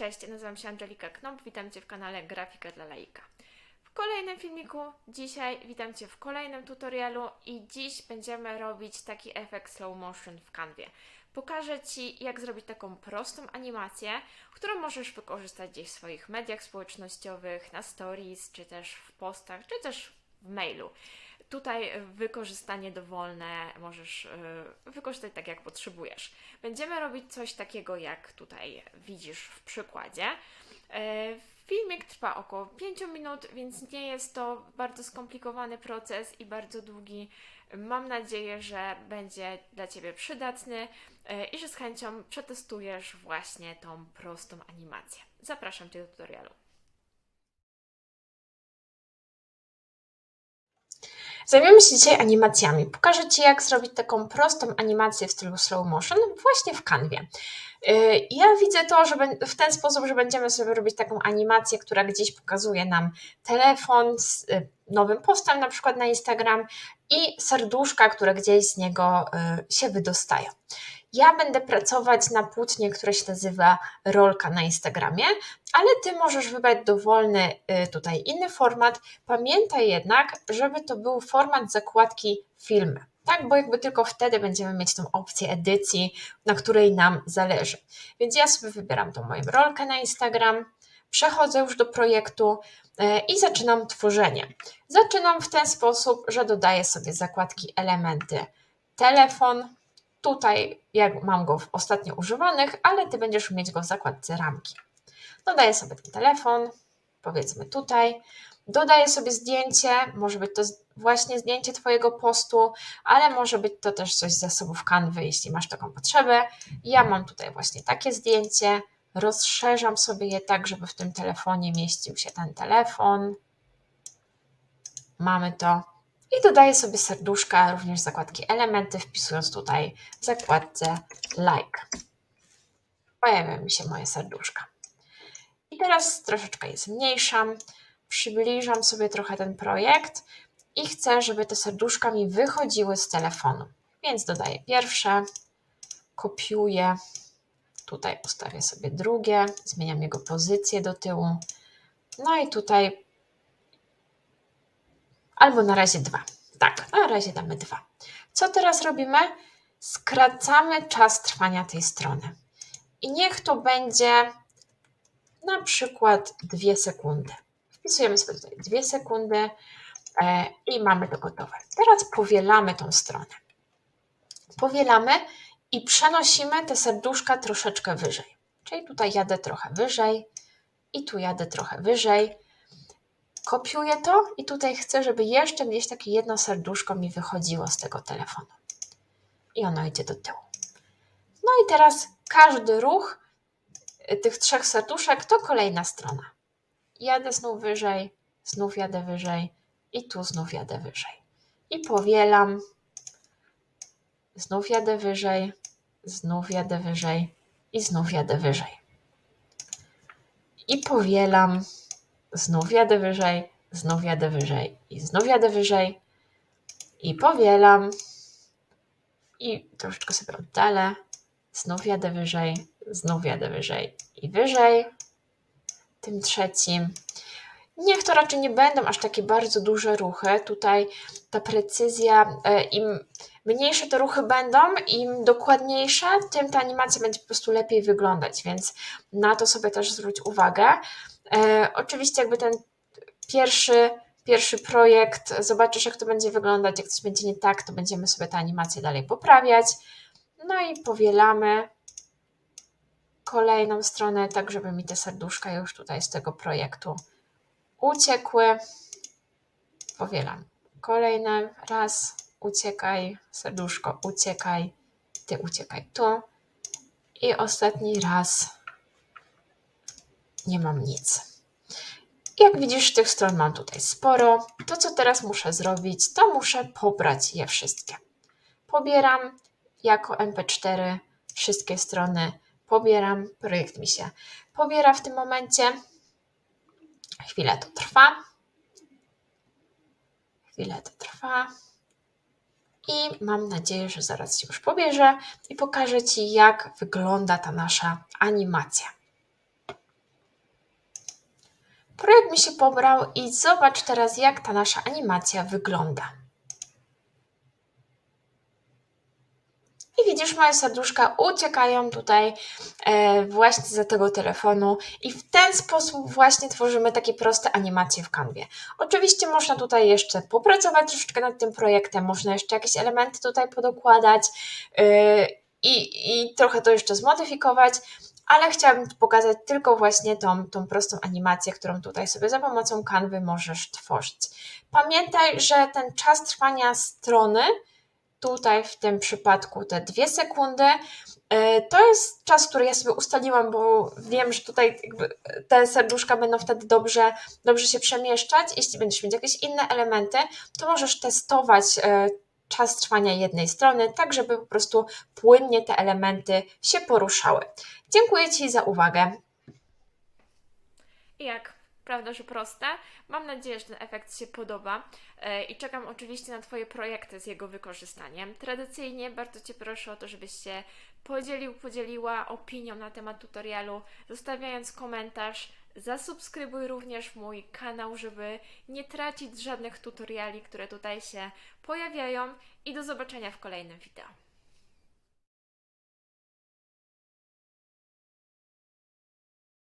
Cześć, nazywam się Angelika Knop, witam Cię w kanale Grafika dla laika. W kolejnym filmiku dzisiaj witam Cię w kolejnym tutorialu i dziś będziemy robić taki efekt slow motion w kanwie. Pokażę Ci, jak zrobić taką prostą animację, którą możesz wykorzystać gdzieś w swoich mediach społecznościowych, na stories, czy też w postach, czy też w mailu. Tutaj wykorzystanie dowolne możesz y, wykorzystać tak, jak potrzebujesz. Będziemy robić coś takiego, jak tutaj widzisz w przykładzie. E, Filmik trwa około 5 minut, więc nie jest to bardzo skomplikowany proces i bardzo długi. Mam nadzieję, że będzie dla Ciebie przydatny e, i że z chęcią przetestujesz właśnie tą prostą animację. Zapraszam Cię do tutorialu. Zajmiemy się dzisiaj animacjami. Pokażę Ci, jak zrobić taką prostą animację w stylu slow motion właśnie w kanwie. Yy, Ja widzę to, że w ten sposób, że będziemy sobie robić taką animację, która gdzieś pokazuje nam telefon z y, nowym postem, na przykład na Instagram, i serduszka, które gdzieś z niego y, się wydostają. Ja będę pracować na płótnie, które się nazywa rolka na Instagramie, ale Ty możesz wybrać dowolny y, tutaj inny format. Pamiętaj jednak, żeby to był format zakładki filmy. Tak, bo jakby tylko wtedy będziemy mieć tą opcję edycji, na której nam zależy. Więc ja sobie wybieram tą moją rolkę na Instagram, przechodzę już do projektu y, i zaczynam tworzenie. Zaczynam w ten sposób, że dodaję sobie zakładki elementy telefon. Tutaj jak mam go w ostatnio używanych, ale ty będziesz mieć go w zakładce ramki. Dodaję sobie ten telefon, powiedzmy tutaj. Dodaję sobie zdjęcie, może być to właśnie zdjęcie Twojego postu, ale może być to też coś z zasobów kanwy, jeśli masz taką potrzebę. Ja mam tutaj właśnie takie zdjęcie, rozszerzam sobie je tak, żeby w tym telefonie mieścił się ten telefon. Mamy to. I dodaję sobie serduszka, również zakładki elementy, wpisując tutaj w zakładce like. Pojawia mi się moje serduszka. I teraz troszeczkę je zmniejszam, przybliżam sobie trochę ten projekt i chcę, żeby te serduszka mi wychodziły z telefonu. Więc dodaję pierwsze, kopiuję, tutaj ustawię sobie drugie, zmieniam jego pozycję do tyłu. No i tutaj albo na razie dwa. Tak, na razie damy dwa. Co teraz robimy? Skracamy czas trwania tej strony. I niech to będzie na przykład 2 sekundy. Wpisujemy sobie tutaj 2 sekundy e, i mamy to gotowe. Teraz powielamy tą stronę. Powielamy i przenosimy te serduszka troszeczkę wyżej. Czyli tutaj jadę trochę wyżej i tu jadę trochę wyżej. Kopiuję to i tutaj chcę, żeby jeszcze gdzieś takie jedno serduszko mi wychodziło z tego telefonu. I ono idzie do tyłu. No i teraz każdy ruch tych trzech serduszek to kolejna strona. Jadę znów wyżej, znów jadę wyżej i tu znów jadę wyżej. I powielam, znów jadę wyżej, znów jadę wyżej i znów jadę wyżej. I powielam, znów jadę wyżej, znów jadę wyżej i znów jadę wyżej. I powielam i troszeczkę sobie oddalę, znów jadę wyżej, znów jadę wyżej i wyżej. Tym trzecim. Niech to raczej nie będą aż takie bardzo duże ruchy. Tutaj ta precyzja, e, im mniejsze te ruchy będą, im dokładniejsze, tym ta animacja będzie po prostu lepiej wyglądać, więc na to sobie też zwróć uwagę. E, oczywiście jakby ten pierwszy, pierwszy projekt, zobaczysz jak to będzie wyglądać, jak coś będzie nie tak, to będziemy sobie tę animację dalej poprawiać. No i powielamy kolejną stronę, tak żeby mi te serduszka już tutaj z tego projektu uciekły. Powielam. Kolejny raz, uciekaj, serduszko, uciekaj, ty uciekaj tu. I ostatni raz nie mam nic. Jak widzisz, tych stron mam tutaj sporo. To, co teraz muszę zrobić, to muszę pobrać je wszystkie. Pobieram jako MP4 wszystkie strony pobieram, projekt mi się pobiera w tym momencie. Chwilę to trwa. Chwilę to trwa. I mam nadzieję, że zaraz się już pobierze i pokażę Ci, jak wygląda ta nasza animacja. Projekt mi się pobrał i zobacz teraz, jak ta nasza animacja wygląda. I widzisz, moje serduszka uciekają tutaj e, właśnie za tego telefonu i w ten sposób właśnie tworzymy takie proste animacje w kanwie. Oczywiście można tutaj jeszcze popracować troszeczkę nad tym projektem, można jeszcze jakieś elementy tutaj podokładać yy, i, i trochę to jeszcze zmodyfikować, ale chciałabym pokazać tylko właśnie tą, tą prostą animację, którą tutaj sobie za pomocą kanwy możesz tworzyć. Pamiętaj, że ten czas trwania strony tutaj w tym przypadku te dwie sekundy. e, To jest czas, który ja sobie ustaliłam, bo wiem, że tutaj te serduszka będą wtedy dobrze, dobrze się przemieszczać. Jeśli będziesz mieć jakieś inne elementy, to możesz testować e, czas trwania jednej strony, tak żeby po prostu płynnie te elementy się poruszały. Dziękuję Ci za uwagę. Jak? Prawda, że proste? Mam nadzieję, że ten efekt się podoba e, i czekam oczywiście na Twoje projekty z jego wykorzystaniem. Tradycyjnie bardzo Cię proszę o to, żebyś się podzielił, podzieliła opinią na temat tutorialu, zostawiając komentarz. Zasubskrybuj również mój kanał, żeby nie tracić żadnych tutoriali, które tutaj się pojawiają i do zobaczenia w kolejnym wideo.